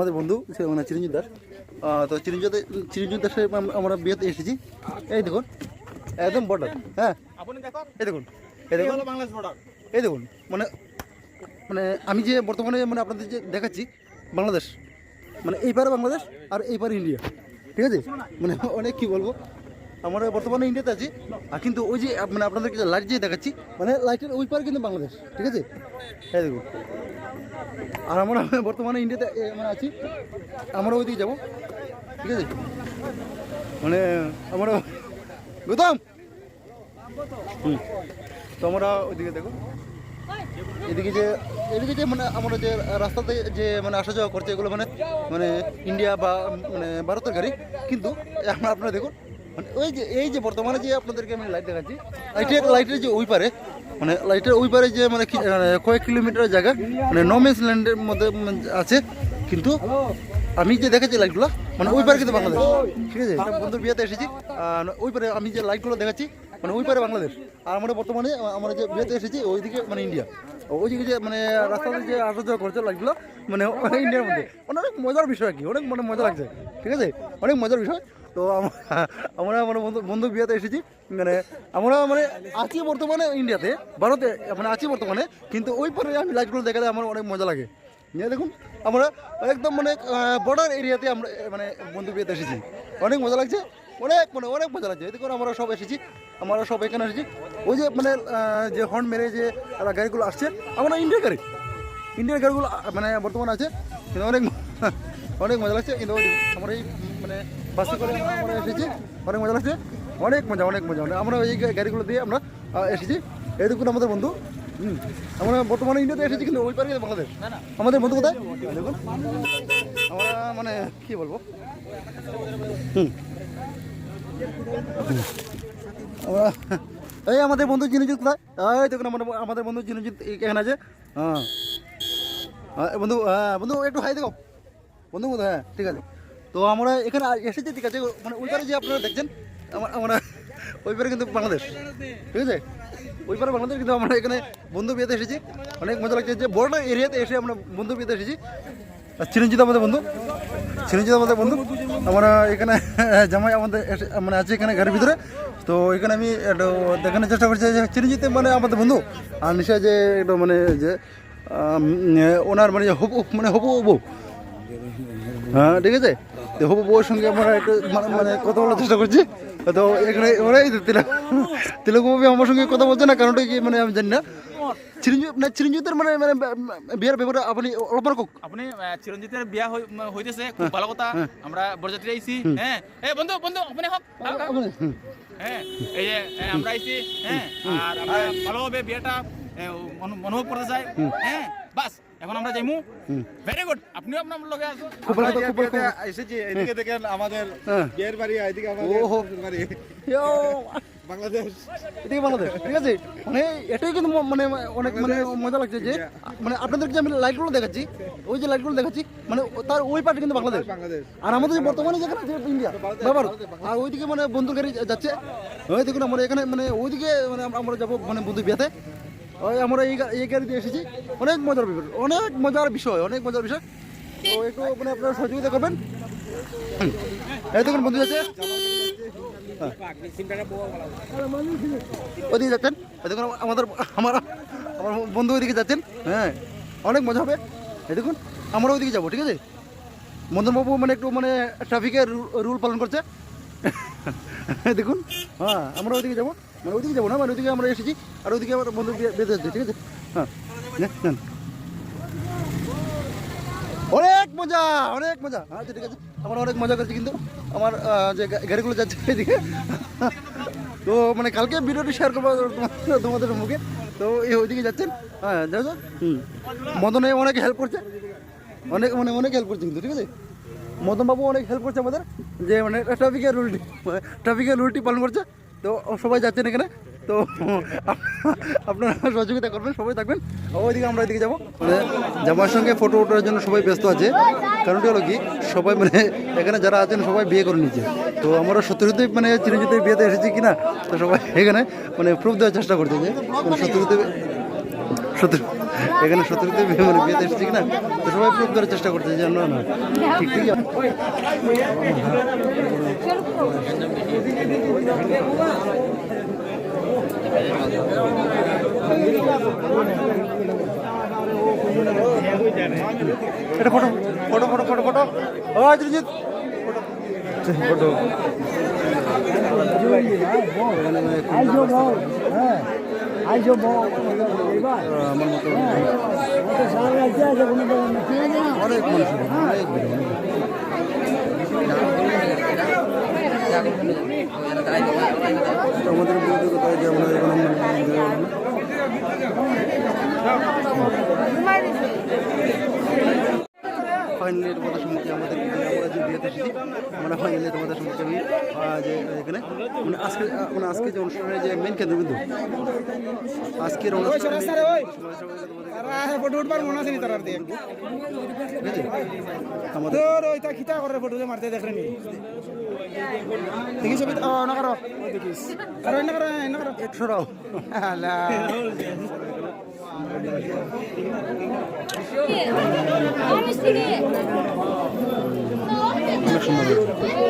আমাদের বন্ধু মানে চিরঞ্জিত দাস। তো চিরঞ্জিত চিরঞ্জিত দাসের আমরা বিয়েতে এসেছি। এই দেখুন, একদম বর্ডার হ্যাঁ। এই দেখুন এই দেখুন। এই দেখুন মানে মানে আমি যে বর্তমানে মানে আপনাদের যে দেখাচ্ছি, বাংলাদেশ। মানে এই বাংলাদেশ আর এইবার ইন্ডিয়া। ঠিক আছে? মানে অনেক কি বলব? আমরা বর্তমানে ইন্ডিয়াতে আছি। আর কিন্তু ওই যে মানে আপনাদেরকে লাইট যে দেখাচ্ছি মানে লাইটের ওই পারে কিন্তু বাংলাদেশ, ঠিক আছে? এই দেখুন। আর আমরা বর্তমানে ইন্ডিয়াতে মানে আছি। আমরা ওইদিকে যাব, ঠিক আছে? মানে আমরা, গৌতম! হুম। তো আমরা ওইদিকে দেখো। এদিকে যে এদিকে যে মানে আমরা যে রাস্তাতে যে মানে আসা যাওয়া করছে, এগুলো মানে মানে ইন্ডিয়া বা মানে ভারতের গাড়ি। কিন্তু আপনারা দেখুন মানে ওই যে, এই যে বর্তমানে যে আপনাদেরকে আমি লাইট দেখাচ্ছি লাইটের যে ওই পারে মানে লাইটের ওই পারে যে মানে মানে কয়েক কিলোমিটার জায়গা মানে মধ্যে মানে আছে, কিন্তু আমি যে দেখেছি লাইটগুলো মানে ওই পারে বাংলাদেশ। ঠিক আছে? বন্ধুর বিয়েতে এসেছি ওই পারে আমি যে লাইটগুলো দেখাচ্ছি মানে ওই পারে বাংলাদেশ। আর আমরা বর্তমানে আমরা যে বিয়েতে এসেছি, ওইদিকে মানে ইন্ডিয়া ওইদিকে যে মানে রাস্তাতে যে আসা যাওয়া করছে লাইটগুলো মানে ইন্ডিয়ার মধ্যে। অনেক মজার বিষয় আর কি, অনেক মানে মজা লাগছে। ঠিক আছে? অনেক মজার বিষয়। তো আমরা মানে বন্ধু বিয়েতে এসেছি মানে আমরা মানে আছি বর্তমানে ইন্ডিয়াতে ভারতে মানে আছি বর্তমানে, কিন্তু ওই পরে আমি লাইটগুলো দেখালে আমার অনেক মজা লাগে। দেখুন, আমরা একদম মানে বর্ডার এরিয়াতে আমরা মানে বন্ধু বিয়েতে এসেছি। অনেক মজা লাগছে, অনেক মানে অনেক মজা লাগছে। এতে করে আমরা সব এসেছি, আমরা সব এখানে এসেছি। ওই যে মানে যে হর্ন মেরে যে গাড়িগুলো আসছে, আমরা ইন্ডিয়ার গাড়ি। ইন্ডিয়ার গাড়িগুলো মানে বর্তমানে আছে, কিন্তু অনেক অনেক মজা লাগছে, কিন্তু আমরা এই মানে বাসে করে আমরা এসেছি। অনেক মজা লাগছে। অনেক মজা অনেক মজা। মানে আমরা এই গাড়িগুলো দিয়ে আমরা এসেছি। এই দেখুন আমাদের বন্ধু। হুম। আমরা বর্তমানে ইন্ডিয়াতে এসেছি কিন্তু ওই পারে বাংলাদেশ। আমাদের বন্ধু কোথায়? দেখুন। আমরা মানে কি বলব? হুম। আমরা এই আমাদের বন্ধু জিনিজিৎ কোথায়? এই দেখুন আমাদের আমাদের বন্ধু জিনিজিৎ এখানে আছে। হ্যাঁ, বন্ধু হ্যাঁ বন্ধু একটু হাই দেখো। বন্ধু বন্ধু হ্যাঁ ঠিক আছে। তো আমরা এখানে এসেছি, ঠিক আছে? মানে ওই যে আপনারা দেখছেন আমার ওই পারে কিন্তু বাংলাদেশ, ঠিক আছে? ওই পারে বাংলাদেশ কিন্তু আমরা এখানে বন্ধু বিয়েতে এসেছি। অনেক মজা লাগছে যে বর্ডার এরিয়াতে এসে আমরা বন্ধু বিয়েতে এসেছি। চিরঞ্জিত আমাদের বন্ধু, চিরঞ্জিত আমাদের বন্ধু। আমরা এখানে জামাই আমাদের মানে আছে এখানে ঘরের ভিতরে। তো এখানে আমি একটু দেখানোর চেষ্টা করছি যে চিরঞ্জিত মানে আমাদের বন্ধু। আর নিশা যে একটু মানে যে ওনার মানে যে হবু মানে হবু বউ হ্যাঁ ঠিক আছে? তো হবু বউয়ের সঙ্গে আমরা একটু মানে মানে কথা বলার চেষ্টা করছি। তো এখানে ওরাই তিলক তিলক বাবু আমার সঙ্গে কথা বলছে না কারণটা কি মানে আমি জানি না। চিরঞ্জিত চিরঞ্জিতের মানে মানে বিয়ের ব্যাপারে আপনি অল্প রকম আপনি চিরঞ্জিতের বিয়া হইতেছে খুব ভালো কথা। আমরা বরযাত্রী আইছি হ্যাঁ। এ বন্ধু বন্ধু আপনি হোক। হ্যাঁ। এই যে আমরা আইছি হ্যাঁ। আর আমরা ভালোভাবে বিয়েটা অনুভব করতে চাই হ্যাঁ। বাস এখন আমরা যাইমু। ভেরি গুড আপনিও আপনার লগে আসুন। এসেছি এদিকে দেখেন আমাদের হ্যাঁ। বিয়ের বাড়ি এদিকে আমাদের ওহো। বাড়ি। ইয়ো, বাংলাদেশ। এদিকে বাংলাদেশ ঠিক আছে? মানে এটাই কিন্তু মানে অনেক মানে মজা লাগছে যে মানে আপনাদেরকে যে আমি লাইটগুলো দেখাচ্ছি ওই যে লাইটগুলো দেখাচ্ছি মানে তার ওই পার্টি কিন্তু বাংলাদেশ। আর আমাদের যে বর্তমানে যেখানে আছে ইন্ডিয়া ব্যাপার। আর ওইদিকে মানে বন্ধু গাড়ি যাচ্ছে। ওই দেখুন আমরা এখানে মানে ওইদিকে মানে আমরা- আমরা যাব মানে বন্ধু বিয়েতে। ওই আমরা এই এই গাড়ি দিয়ে এসেছি। অনেক মজার ব্যাপার, অনেক মজার বিষয়, অনেক মজার বিষয়। তো একটু মানে আপনারা সহযোগিতা করবেন। এই দেখুন বন্ধু যাচ্ছে ওদিকে যাচ্ছেন। দেখুন আমাদের, আমার আমার বন্ধু ওইদিকে যাচ্ছেন। হ্যাঁ। অনেক মজা হবে। এই দেখুন আমরা ওইদিকে যাব, ঠিক আছে? মদনবাবু মানে একটু মানে ট্রাফিকের রুল পালন করছে। দেখুন হ্যাঁ আমরা ওইদিকে যাব। মানে ওইদিকে যাব না মানে ওইদিকে আমরা এসেছি, আর ওইদিকে আমার বন্ধু বেঁধে যাচ্ছে ঠিক আছে? হ্যাঁ। অনেক মজা অনেক মজা। আচ্ছা ঠিক আছে, আমরা অনেক মজা করছি কিন্তু। আমার যে গাড়িগুলো যাচ্ছে এদিকে। তো মানে কালকে ভিডিওটি শেয়ার করব তোমাদের- মুখে। তো এই ওইদিকে যাচ্ছেন। হ্যাঁ যাও। হুম। মদনে অনেক হেল্প করছে। অনেক মানে অনেক হেল্প করছে কিন্তু, ঠিক আছে? মদন বাবু অনেক হেল্প করছে আমাদের, যে মানে ট্রাফিকের রুলটি ট্রাফিকের রুলটি পালন করছে। তো সবাই যাচ্ছেন এখানে? তো আপনারা সহযোগিতা করবেন, সবাই থাকবেন। ওইদিকে আমরা এদিকে যাব। মানে সঙ্গে ফটো ওঠার জন্য সবাই ব্যস্ত আছে। কারণটি হলো কি, সবাই মানে এখানে যারা আছেন সবাই বিয়ে করে নিচ্ছে তো আমরা সত্যি মানে চিরঞ্জিতের বিয়েতে এসেছি কিনা, তো সবাই এখানে মানে প্রুফ দেওয়ার চেষ্টা করছে যে সত্যি সত্যি এখানে সত্যি মানে বিয়েতে এসেছি না তো সবাই প্রুভ করার চেষ্টা করছে যে, না না, ঠিক ঠিক এটা photo photo photo photo photo. ও জিৎ ফটো। এবার আমার মতো আছে না অনেক মানুষ অনেক। তো আমাদের বিরোধী কোথায় যে আমরা এখন ফাইনালি তোমাদের সম্মুখে আমাদের আমরা যে বিয়েতে এসেছি মানে ফাইনালি তোমাদের সম্মুখে আমি আহ, যে এখানে মানে আজকে মানে আজকে যে অনুষ্ঠানের যে মেন কেন্দ্রবিন্দু আজকের অনুষ্ঠানে মারতে দেখরে নি? দেখি না করো দেখিস করো। না করো না করো। একশো রাও অনেক সুন্দর।